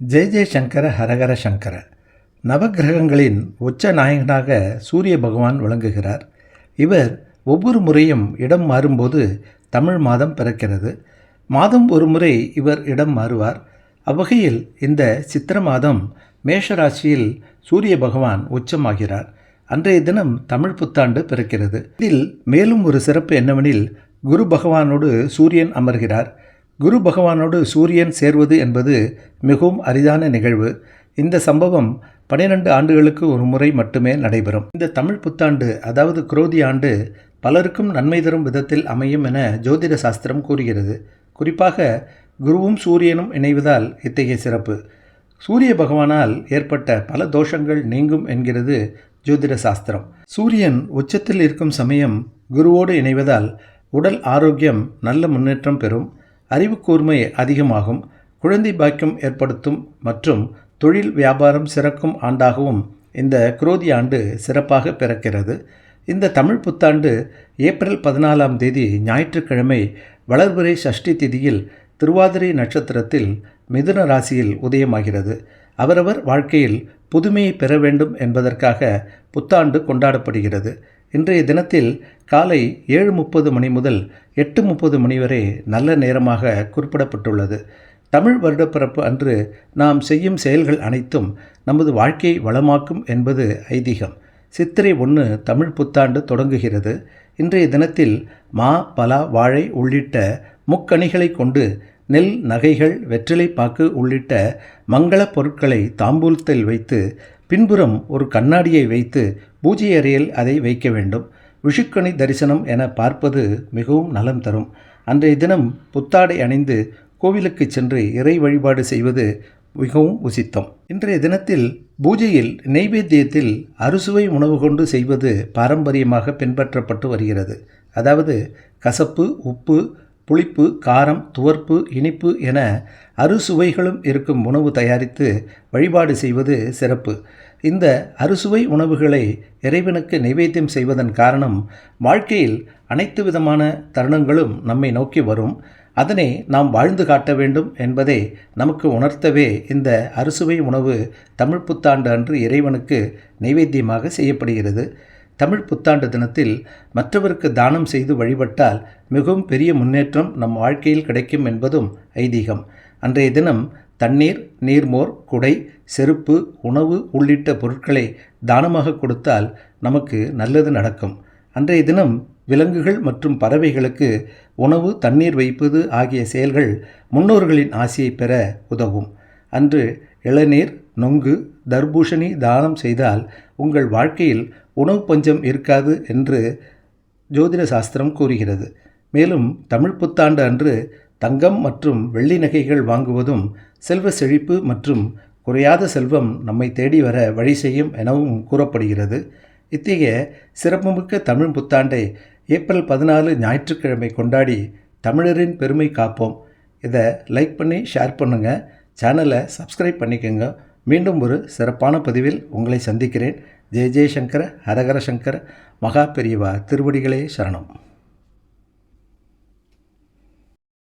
ஜெய ஜெய சங்கர ஹரஹர சங்கர. நவக்கிரகங்களின் உச்ச நாயகனாக சூரிய பகவான் விளங்குகிறார். இவர் ஒவ்வொரு முறையும் இடம் மாறும்போது தமிழ் மாதம் பிறக்கிறது. மாதம் ஒரு முறை இவர் இடம் மாறுவார். அவ்வகையில் இந்த சித்திர மாதம் மேஷராசியில் சூரிய பகவான் உச்சமாகிறார். அன்றைய தினம் தமிழ் புத்தாண்டு பிறக்கிறது. இதில் மேலும் ஒரு சிறப்பு என்னவெனில் குரு பகவானோடு சூரியன் அமர்கிறார். குரு பகவானோடு சூரியன் சேர்வது என்பது மிகவும் அரிதான நிகழ்வு. இந்த சம்பவம் பன்னிரண்டு ஆண்டுகளுக்கு ஒரு முறை மட்டுமே நடைபெறும். இந்த தமிழ் புத்தாண்டு அதாவது குரோதி ஆண்டு பலருக்கும் நன்மை தரும் விதத்தில் அமையும் என ஜோதிட சாஸ்திரம் கூறுகிறது. குறிப்பாக குருவும் சூரியனும் இணைவதால் இத்தகைய சிறப்பு. சூரிய பகவானால் ஏற்பட்ட பல தோஷங்கள் நீங்கும் என்கிறது ஜோதிட சாஸ்திரம். சூரியன் உச்சத்தில் இருக்கும் சமயம் குருவோடு இணைவதால் உடல் ஆரோக்கியம் நல்ல முன்னேற்றம் பெறும். அறிவு கூர்மை அதிகமாகும் குழந்தை பாக்கியம் ஏற்படுத்தும் மற்றும் தொழில் வியாபாரம் சிறக்கும் ஆண்டாகவும் இந்த குரோதி ஆண்டு சிறப்பாக பிறக்கிறது. இந்த தமிழ் புத்தாண்டு ஏப்ரல் பதினாலாம் தேதி ஞாயிற்றுக்கிழமை வளர்பிறை சஷ்டி திதியில் திருவாதிரை நட்சத்திரத்தில் மிதுன ராசியில் உதயமாகிறது. அவரவர் வாழ்க்கையில் புதுமையை பெற வேண்டும் என்பதற்காக புத்தாண்டு கொண்டாடப்படுகிறது. இன்றைய தினத்தில் காலை ஏழு முப்பது மணி முதல் எட்டு முப்பது மணி வரை நல்ல நேரமாக குறிப்பிடப்பட்டுள்ளது. தமிழ் வருடப்பிறப்பு அன்று நாம் செய்யும் செயல்கள் அனைத்தும் நமது வாழ்க்கையை வளமாக்கும் என்பது ஐதீகம். சித்திரை ஒன்று தமிழ் புத்தாண்டு தொடங்குகிறது. இன்றைய தினத்தில் மா பலா வாழை உள்ளிட்ட முக்கணிகளை கொண்டு நெல் நகைகள் வெற்றிலை பாக்கு உள்ளிட்ட மங்கள பொருட்களை தாம்பூலத்தில் வைத்து பின்புறம் ஒரு கண்ணாடியை வைத்து பூஜை அறையில் அதை வைக்க வேண்டும். விஷுக்கணி தரிசனம் என பார்ப்பது மிகவும் நலம் தரும். அன்றைய தினம் புத்தாடை அணிந்து கோவிலுக்கு சென்று இறை வழிபாடு செய்வது மிகவும் உசித்தம். இன்றைய தினத்தில் பூஜையில் நெய்வேத்தியத்தில் அறுசுவை உணவு கொண்டு செய்வது பாரம்பரியமாக பின்பற்றப்பட்டு வருகிறது. அதாவது கசப்பு உப்பு புளிப்பு காரம் துவர்ப்பு இனிப்பு என அறுசுவைகளும் இருக்கும் உணவு தயாரித்து வழிபாடு செய்வது சிறப்பு. இந்த அறுசுவை உணவுகளை இறைவனுக்கு நைவேத்தியம் செய்வதன் காரணம் வாழ்க்கையில் அனைத்து விதமான தருணங்களும் நம்மை நோக்கி வரும். அதனை நாம் வாழ்ந்து காட்ட வேண்டும் என்பதை நமக்கு உணர்த்தவே இந்த அறுசுவை உணவு தமிழ் புத்தாண்டு அன்று இறைவனுக்கு நைவேத்தியமாக செய்யப்படுகிறது. தமிழ் புத்தாண்டு தினத்தில் மற்றவருக்கு தானம் செய்து வழிபட்டால் மிகவும் பெரிய முன்னேற்றம் நம் வாழ்க்கையில் கிடைக்கும் என்பதும் ஐதீகம். அன்றைய தினம் தண்ணீர் நீர்மோர் குடை செருப்பு உணவு உள்ளிட்ட பொருட்களை தானமாக கொடுத்தால் நமக்கு நல்லது நடக்கும். அன்றைய தினம் விலங்குகள் மற்றும் பறவைகளுக்கு உணவு தண்ணீர் வைப்பது ஆகிய செயல்கள் முன்னோர்களின் ஆசையை பெற உதவும். அன்று இளநீர் நொங்கு தர்பூஷணி தானம் செய்தால் உங்கள் வாழ்க்கையில் உணவு பஞ்சம் இருக்காது என்று ஜோதிட சாஸ்திரம் கூறுகிறது. மேலும் தமிழ் புத்தாண்டு அன்று தங்கம் மற்றும் வெள்ளி நகைகள் வாங்குவதும் செல்வ செழிப்பு மற்றும் குறையாத செல்வம் நம்மை தேடி வர வழி செய்யும் எனவும் கூறப்படுகிறது. இத்தகைய சிறப்புமிக்க தமிழ் புத்தாண்டை ஏப்ரல் பதினாலு ஞாயிற்றுக்கிழமை கொண்டாடி தமிழரின் பெருமை காப்போம். இதை லைக் பண்ணி ஷேர் பண்ணுங்கள் சேனலை சப்ஸ்கிரைப் பண்ணிக்கோங்க. மீண்டும் ஒரு சிறப்பான பதிவில் உங்களை சந்திக்கிறேன். ஜெய ஜெயசங்கர ஹரஹர சங்கர மகா பெரியவா திருவடிகளே சரணம்.